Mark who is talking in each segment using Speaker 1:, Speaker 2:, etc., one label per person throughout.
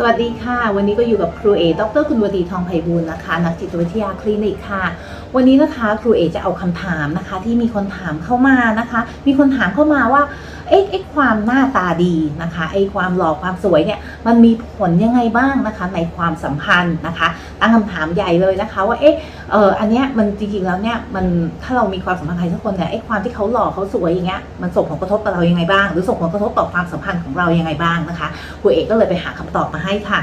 Speaker 1: สวัสดีค่ะ วันนี้ก็อยู่กับครูเอดรคุณวดีทองไพบูลนะคะ นักจิตวิทยาคลินิกค่ะ วันนี้นะคะครูเอจะเอาคำถามนะคะ ที่มีคนถามเข้ามานะคะ มีคนถามเข้ามาว่า เอ๊ะเอ๊ะความหน้าตาดีนะคะไอ้ความหล่อความสวยเนี่ยมันมีผลยังไงบ้างนะคะ ในความสัมพันธ์นะคะตั้งคำถามใหญ่เลยนะคะว่าเอ๊ะเอออันเนี้ยมันจริงๆแล้วเนี่ยมันถ้าเรามีความสัมพันธ์ใครสักคนเนี่ยไอ้ความที่เขาหล่อเขาสวยอย่างเงี้ยมันส่งผลกระทบกับเรายังไงบ้าง หรือส่งผลกระทบต่อความสัมพันธ์ของเรายังไงบ้างนะคะครูเอกก็เลยไปหาคำตอบมาให้ค่ะ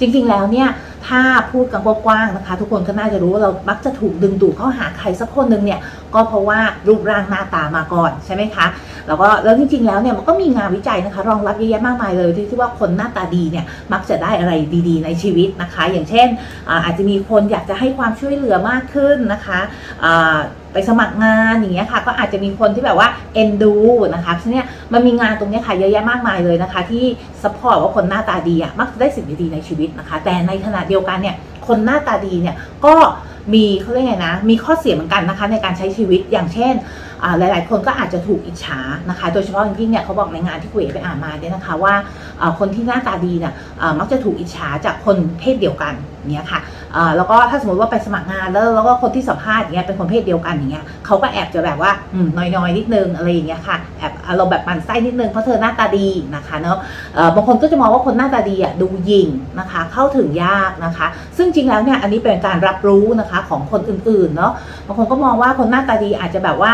Speaker 1: จริงๆแล้วเนี่ยถ้าพูดกันกว้างๆนะคะ ทุกคนก็น่าจะรู้ว่าเรามักจะถูกดึงดูดเข้าหาใครสักคนหนึ่งเนี่ยก็เพราะว่ารูปร่างหน้าตามาก่อนใช่ไหมคะ แล้วก็แล้วจริงๆแล้วเนี่ยมันก็มีงานวิจัยนะคะ รองรับเยอะแยะมากมายเลยที่ที่ว่าคนหน้าตาดีเนี่ยมักจะได้อะไรดีๆ ในชีวิตนะคะ อย่างเช่นอาจจะมีคนอยากจะให้ความช่วยเหลือมากขึ้นนะคะไปสมัครงานอย่างเงี้ยค่ะ ก็อาจจะมีคนที่แบบว่าเอ็นดูนะคะฉะนั้นเนี่ยมันมีงานตรงเนี้ยค่ะเยอะแยะมากมายเลยนะคะ ที่สปอร์ตว่าคนหน้าตาดีอะมักจะได้สิ่งดีๆในชีวิตนะคะ แต่ในขณะเดียวกันเนี่ยคนหน้าตาดีเนี่ยก็มีเขาเรียกไงนะ มีข้อเสียเหมือนกันนะคะในการใช้ชีวิตอย่างเช่น หลาย ๆ คนก็อาจจะถูกอิจฉานะคะ โดยเฉพาะอย่างยิ่งเนี่ยเขาบอกในงานที่คุยไปอ่านมาเนี่ยนะคะว่าอ่าคนที่หน้าตาดีเนี่ยมักจะถูกอิจฉาจากคนเพศเดียวกันเนี่ยค่ะแล้วก็ถ้าสมมติว่าไปสมัครงานแล้วแล้วก็คนที่สัมภาษณ์อย่างเงี้ยเป็นคนเพศเดียวกันอย่างเงี้ยเขาก็แอบจะแบบว่าอืมน้อยๆนิดนึงอะไรอย่างเงี้ยค่ะแอบอารมณ์แบบมันไส้นิดนึงเพราะเธอหน้าตาดีนะคะเนาะบางคนก็จะมองว่าคนหน้าตาดีอะดูยิงนะคะ เข้าถึงยากนะคะ ซึ่งจริงแล้วเนี่ยอันนี้เป็นการรับรู้นะคะของคนอื่นๆเนาะบางคนก็มองว่าคนหน้าตาดีอาจจะแบบว่า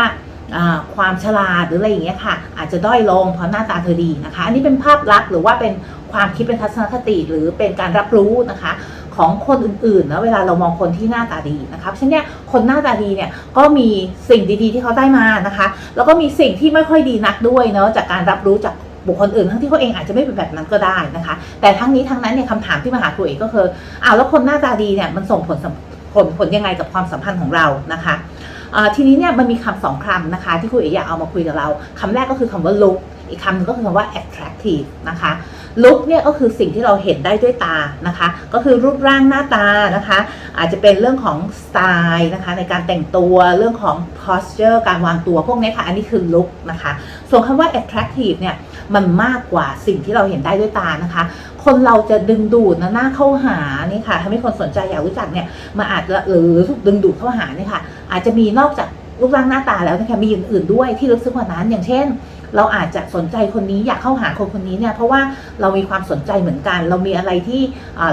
Speaker 1: ความฉลาดหรืออะไรอย่างเงี้ยค่ะ อาจจะด้อยลงเพราะหน้าตาเธอดีนะคะ อันนี้เป็นภาพลักษณ์หรือว่าเป็นความคิดเป็นทัศนคติหรือเป็นการรับรู้นะคะของคนอื่นๆนะเวลาเรามองคนที่หน้าตาดีนะคะเพราะฉะนั้นเนี่ยคนหน้าตาดีเนี่ยก็มีสิ่งดีๆที่เขาได้มานะคะ แล้วก็มีสิ่งที่ไม่ค่อยดีนักด้วยเนาะจากการรับรู้จากบุคคลอื่นทั้งที่เขาเองอาจจะไม่เป็นแบบนั้นก็ได้นะคะ แต่ทั้งนี้ทั้งนั้นเนี่ยคำถามที่มาหาครูเอกก็คืออ้าวแล้วคนหน้าตาดีเนี่ยมันส่งผลผลผลยังไงกับความสัมพันธ์ของเรานะคะ ทีนี้เนี่ยมันมีคำสองคำนะคะ ที่คุณเอ๋อยากเอามาคุยกับเราคำแรกก็คือคำว่า look อีกคำหนึงก็คือคำว่า attractive นะคะลุคเนี่ยก็คือสิ่งที่เราเห็นได้ด้วยตานะคะ ก็คือรูปร่างหน้าตานะคะ อาจจะเป็นเรื่องของสไตล์นะคะ ในการแต่งตัวเรื่องของ posture การวางตัวพวกนี้ค่ะ อันนี้คือลุคนะคะ ส่วนคำว่า attractive เนี่ยมันมากกว่าสิ่งที่เราเห็นได้ด้วยตานะคะ คนเราจะดึงดูดนะหน้าเข้าหานี่ค่ะทำให้คนสนใจอยากรู้จักเนี่ยมาอาจจะหรือดึงดูดเข้าหาเนี่ยค่ะ อาจจะมีนอกจากรูปร่างหน้าตาแล้วนะคะมีอย่างอื่นด้วยที่ลึกซึ้งกว่านั้นอย่างเช่น เราอาจจะสนใจคนนี้อยากเข้าหาคนคนนี้เนี่ยเพราะว่าเรามีความสนใจเหมือนกัน เรามีอะไรที่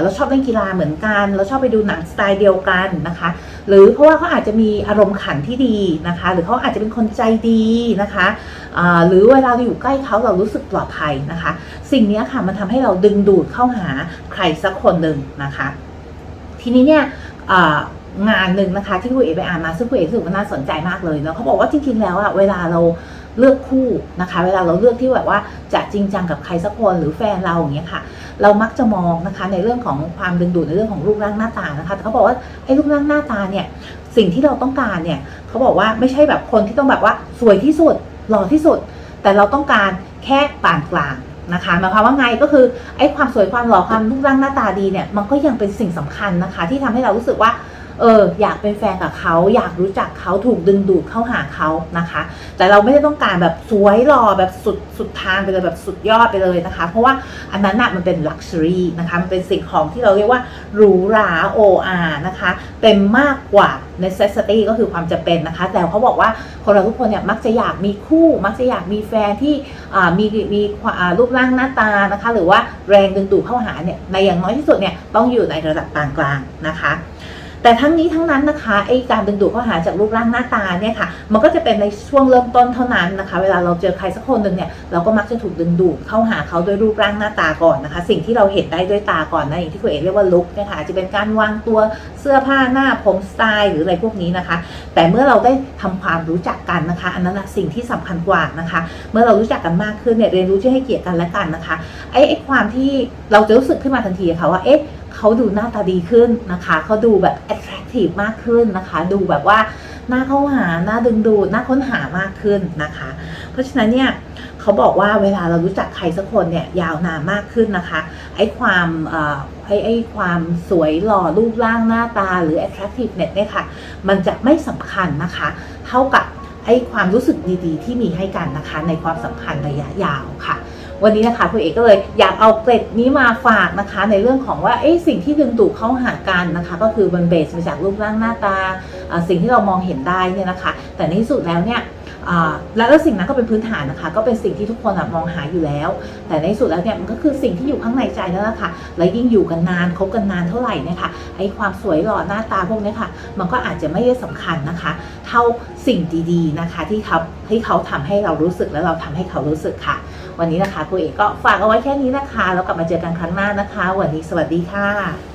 Speaker 1: เราชอบเล่นกีฬาเหมือนกัน เราชอบไปดูหนังสไตล์เดียวกันนะคะ หรือเพราะว่าเขาอาจจะมีอารมณ์ขันที่ดีนะคะ หรือเขาอาจจะเป็นคนใจดีนะคะหรือเวลาเราอยู่ใกล้เขาเรารู้สึกปลอดภัยนะคะ สิ่งนี้ค่ะมันทำให้เราดึงดูดเข้าหาใครสักคนหนึ่งนะคะ ทีนี้เนี่ย งานหนึ่งนะคะ ที่คุณเอไปอ่านมาซึ่งคุณเอรู้สึกว่าน่าสนใจมากเลยเนาะเขาบอกว่าจริงๆแล้วอะเวลาเราเลือกคู่นะคะ เวลาเราเลือกที่แบบว่าจะจริงจังกับใครสักคนหรือแฟนเราอย่างเงี้ยค่ะ เรามักจะมองนะคะในเรื่องของความดึงดูดในเรื่องของรูปร่างหน้าตานะคะแต่เขาบอกว่าไอ้รูปร่างหน้าตาเนี่ยสิ่งที่เราต้องการเนี่ยเขาบอกว่าไม่ใช่แบบคนที่ต้องแบบว่าสวยที่สุดหล่อที่สุด แต่เราต้องการแค่ปานกลางนะคะหมายความว่าไงก็คือไอ้ความสวยความหล่อความรูปร่างหน้าตาดีเนี่ยมันก็ยังเป็นสิ่งสำคัญนะคะ ที่ทำให้เรารู้สึกว่า เอออยากเป็นแฟนกับเขาอยากรู้จักเขาถูกดึงดูดเข้าหาเขานะคะ แต่เราไม่ได้ต้องการแบบสวยหล่อแบบสุดสุดทางไปเลยแบบสุดยอดไปเลยนะคะ เพราะว่าอันนั้นน่ะมันเป็นลักชัวรี่นะคะมันเป็นสิ่งของที่เราเรียกว่าหรูหราโออานะคะเป็นมากกว่า necessity ก็คือความจำเป็นนะคะ แต่เขาบอกว่าคนเราทุกคนเนี่ยมักจะอยากมีคู่ มักจะอยากมีแฟนที่มีมีรูปร่างหน้าตานะคะ หรือว่าแรงดึงดูดเข้าหาเนี่ยในอย่างน้อยที่สุดเนี่ยต้องอยู่ในระดับปานกลางนะคะ แต่ทั้งนี้ทั้งนั้นนะคะไอการดึงดูดเข้าหาจากรูปร่างหน้าตาเนี่ยค่ะ มันก็จะเป็นในช่วงเริ่มต้นเท่านั้นนะคะ เวลาเราเจอใครสักคนหนึ่งเนี่ยเราก็มักจะถูกดึงดูดเข้าหาเขาด้วยรูปร่างหน้าตาก่อนนะคะ สิ่งที่เราเห็นได้ด้วยตาก่อนนะอย่างที่คุณเอกเรียกว่าลุคเนี่ยค่ะจะเป็นการวางตัวเสื้อผ้าหน้าผมสไตล์หรืออะไรพวกนี้นะคะ แต่เมื่อเราได้ทำความรู้จักกันนะคะ อันนั้นนะสิ่งที่สำคัญกว่านะคะ เมื่อเรารู้จักกันมากขึ้นเนี่ยเรียนรู้ที่ให้เกียรติกันและกันนะคะไอ้ไอ้ความที่เราจะรู้สึกขึ้นมาทันทีค่ะว่าเอ๊ะ เขาดูหน้าตาดีขึ้นนะคะ เขาดูแบบ attractive มากขึ้นนะคะ ดูแบบว่าหน้าเข้าหาหน้าดึงดูดหน้าค้นหามากขึ้นนะคะ เพราะฉะนั้นเนี่ยเขาบอกว่าเวลาเรารู้จักใครสักคนเนี่ยยาวนานมากขึ้นนะคะ ไอ้ความเอ่อไอ้ไอ้ความสวยหล่อรูปร่างหน้าตาหรือ attractiveness เนี่ยค่ะ มันจะไม่สำคัญนะคะ เท่ากับไอ้ความรู้สึกดีๆ ที่มีให้กันนะคะ ในความสัมพันธ์ระยะยาวค่ะ วันนี้นะคะคุณเอกก็เลยอยากเอาเกร็ดนี้มาฝากนะคะ ในเรื่องของว่าเอ๊ะสิ่งที่ดึงดูดเข้าหากันนะคะ ก็คือมันเบสมาจากรูปร่างหน้าตาสิ่งที่เรามองเห็นได้เนี่ยนะคะ แต่ในที่สุดแล้วเนี่ยและแล้วสิ่งนั้นก็เป็นพื้นฐานนะคะ ก็เป็นสิ่งที่ทุกคนมองหาอยู่แล้ว แต่ในสุดแล้วเนี่ยมันก็คือสิ่งที่อยู่ข้างในใจนั่นแหละค่ะและยิ่งอยู่กันนานคบกันนานเท่าไหร่เนี่ยค่ะไอความสวยหล่อหน้าตาพวกนี้ค่ะ มันก็อาจจะไม่ได้สำคัญนะคะ เท่า สิ่งดีๆนะคะ ที่เขาให้เขาทำให้เรารู้สึกและเราทำให้เขารู้สึกค่ะ วันนี้นะคะครูเอกก็ฝากเอาไว้แค่นี้นะคะ แล้วกลับมาเจอกันครั้งหน้านะคะ วันนี้สวัสดีค่ะ